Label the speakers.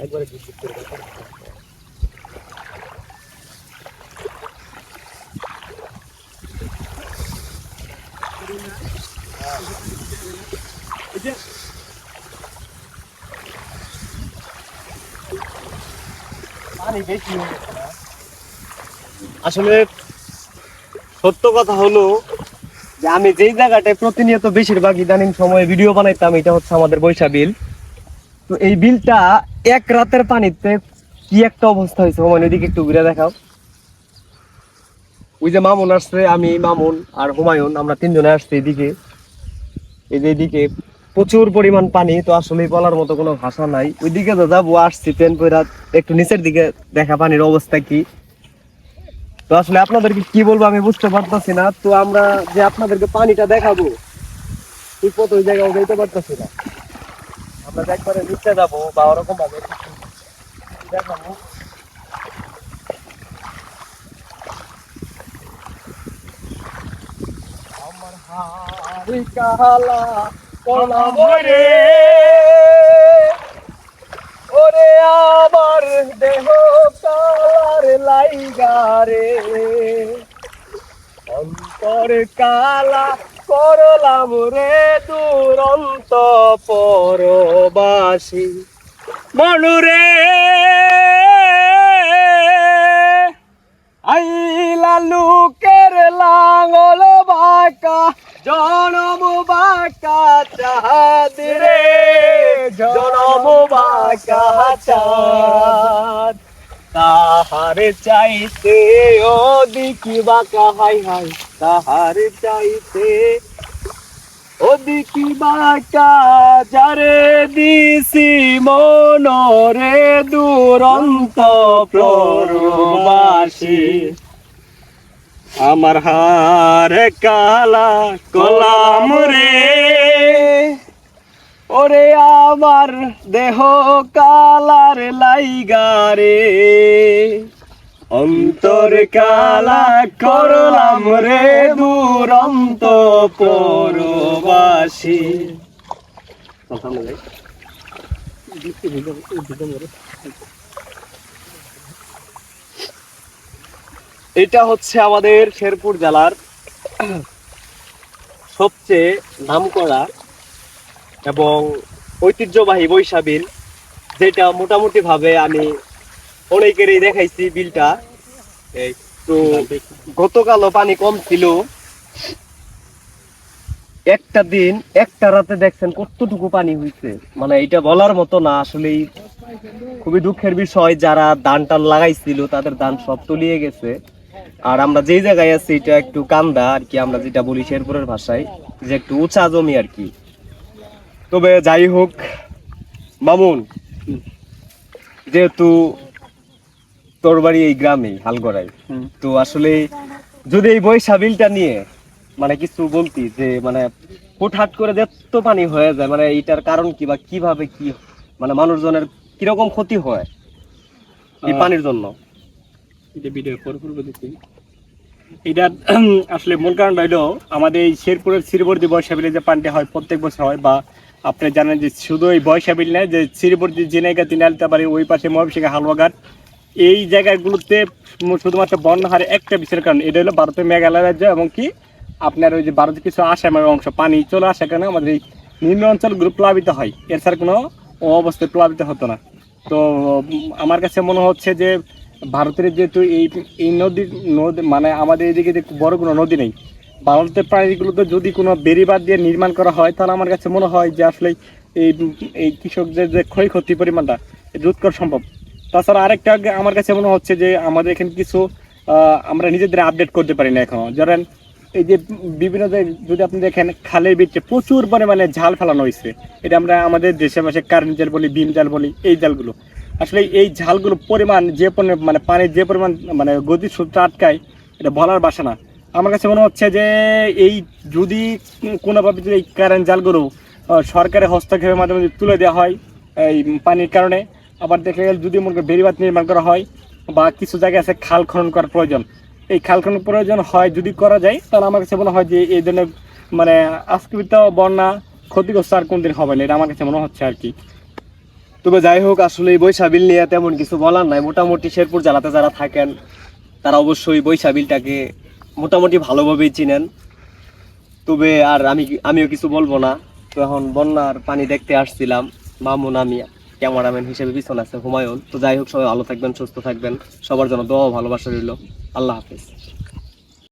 Speaker 1: একবারে জিপ করে? আসলে সত্য কথা হলো যে আমি যেই জায়গাটায় প্রতিনিয়ত বেশিরভাগ ইদানিং সময়ে ভিডিও বানাইতাম এটা হচ্ছে আমাদের বৈশা বিল তো এই বিলটা এক রাতের পানিতে কি একটা অবস্থা হয়েছে? হুমায়ুন এদিকে একটু ঘুরে দেখাও। ওই যে মামুন আসছে, আমি, মামুন আর হুমায়ুন, আমরা তিনজনে আসছি এদিকে। এই যে এদিকে প্রচুর পরিমাণ পানি, তো আসলে বলার মতো কোনো ভাষা নাই। ওইদিকে তো যাব, আসছি ট্রেন পয়রা একটু নিচের দিকে দেখা পানির অবস্থা কি। তো আসলে আপনাদেরকে কি বলব, আমি বুঝতে পারতাছি না। তো আমরা যে আপনাদেরকে পানিটা দেখাবো, ঠিক মতো ওই জায়গায় যাইতে পারতাছি না। আমরা একবারে নিচে যাব বা ওরকম কিছু দেখাবো। আমার হারি কালা কলাম রে ওরে আমার দেহ কালার লাইগারে অন্তর কালা করলাম রে দুরন্ত পরবাসী। মনুরে আইলা লুকের লাঙ্গল বাঁকা, জনম বাঁকা চাঁদ রে। জনম বাঁকা চাঁদ। তাহার চাইতে দিকি বাঁকা, হাই হাই। তাহার চাইতে ও দিকি বাঁকা যারে দিছি মনরে দুরন্ত প্রবাসী আমার হার কালা কলাম রে। ওরে আমার দেহ কালার লাইগারে অন্তর কালা করলাম রে দুরন্ত পরবাসী। এটা হচ্ছে আমাদের শেরপুর জেলার সবচেয়ে নামকরা এবং ঐতিহ্যবাহী বৈশা বিল যেটা মোটামুটি ভাবে আমি অনেকেরই দেখাইছি বিলটা। এই তো গতকালও পানি কম ছিল। একটা দিন একটা রাতে দেখছেন কতটুকু পানি হয়েছে মানে এটা বলার মতো না আসলে খুবই দুঃখের বিষয়। যারা ধান টান লাগাইছিল তাদের ধান সব তলিয়ে গেছে। আর আমরা যেই জায়গায় আছি এটা একটু কান্দা আর কি আমরা যেটা বলি শেরপুরের ভাষায় যে একটু উঁচা জমি আর কি। তবে যাই হোক মামুন যেহেতু তোর বাড়ি এই গ্রামে হালগড়াই তো আসলে যদি এই বৈশা বিলটা নিয়ে মানে কিছু বলতি যে মানে হুটহাট করে যেত পানি হয়ে যায় মানে এইটার কারণ কি বা কীভাবে কি মানে মানুষজনের কীরকম ক্ষতি হয় এই পানির জন্য?
Speaker 2: এটা ভিডিও পরে এটা আসলে মূল কারণ হইল আমাদের এই শেরপুরের শ্রীবর্তী বৈশাবিলে যে পানিটা হয় প্রত্যেক বছর হয় বা আপনি জানেন যে শুধু এই বৈশাবিল নয় যে শ্রীবর্তী যে জায়গা তিন আলতাবাড়ি ওই পাশে ময়মনসিংহ হালুয়াঘাট এই জায়গাগুলোতে শুধুমাত্র বন্যা হারে একটা বিষয়ের কারণ, এটা হলো ভারতের মেঘালয় রাজ্য এবং কি আপনার ওই যে ভারতের কিছু আসামের অংশ, পানি চলে আসার কারণে আমাদের এই নিম্ন অঞ্চলগুলো প্লাবিত হয়। এর ছাড়া কোনো অবস্থায় প্লাবিত হতো না। তো, আমার কাছে মনে হচ্ছে যে ভারতের যেহেতু এই এই নদী নদী মানে আমাদের এদিকে যে বড় কোনো নদী নেই, ভারতের প্রাণীগুলোতে যদি কোনো বেড়িবাদ দিয়ে নির্মাণ করা হয়, তাহলে আমার কাছে মনে হয় যে আসলে এই এই কৃষকদের যে ক্ষয়ক্ষতি পরিমাণটা রোধ করা সম্ভব। তাছাড়া আরেকটা আমার কাছে মনে হচ্ছে যে আমাদের এখানে কিছু আমরা নিজেদের আপডেট করতে পারি না এখনও। ধরেন, এই যে বিভিন্ন যদি আপনি দেখেন, খালের বিচে প্রচুর পরিমাণে ঝাল ফেলানো হয়েছে। এটা আমরা আমাদের দেশে পাশে কারেন্ট জাল বলি বিম জাল বলি, এই জালগুলো। আসলে এই ঝালগুলো পরিমাণ যে পরিমাণ মানে পানির যে পরিমাণ মানে গতির সূত্র আটকায়, এটা বলার বাসা না। আমার কাছে মনে হচ্ছে যে এই যদি কোনোভাবে যদি এই কারেন্ট জালগুলো সরকারের হস্তক্ষেপের মাধ্যমে তুলে দেওয়া হয়, এই পানির কারণে আবার দেখা গেল যদি মনে করেন বেড়িবাদ নির্মাণ করা হয় বা কিছু জায়গায় আছে খাল খনন করার প্রয়োজন। এই খাল খনন প্রয়োজন হয় যদি করা যায়, তাহলে আমার কাছে মনে হয় যে এই জন্য মানে আস্কৃত বন্যা ক্ষতিগ্রস্ত আর কোনদিন হবে না, এটা আমার কাছে মনে হচ্ছে আর কি।
Speaker 1: তবে যাই হোক, আসলে এই বৈশাবিল নিয়ে তেমন কিছু বলার নাই। মোটামুটি শেরপুর জেলাতে যারা থাকেন, তারা অবশ্যই বৈশাবিলটাকে মোটামুটি ভালোভাবেই চিনেন। তবে আর আমি, আমিও কিছু বলব না। তো এখন বন্যার পানি দেখতে আসছিলাম, মামুন আমি ক্যামেরাম্যান হিসেবে পিছনে আছে, হুমায়ুন। তো যাই হোক, সবাই ভালো থাকবেন, সুস্থ থাকবেন। সবার জন্য দোয়া ভালোবাসা রইল। আল্লাহ হাফিজ।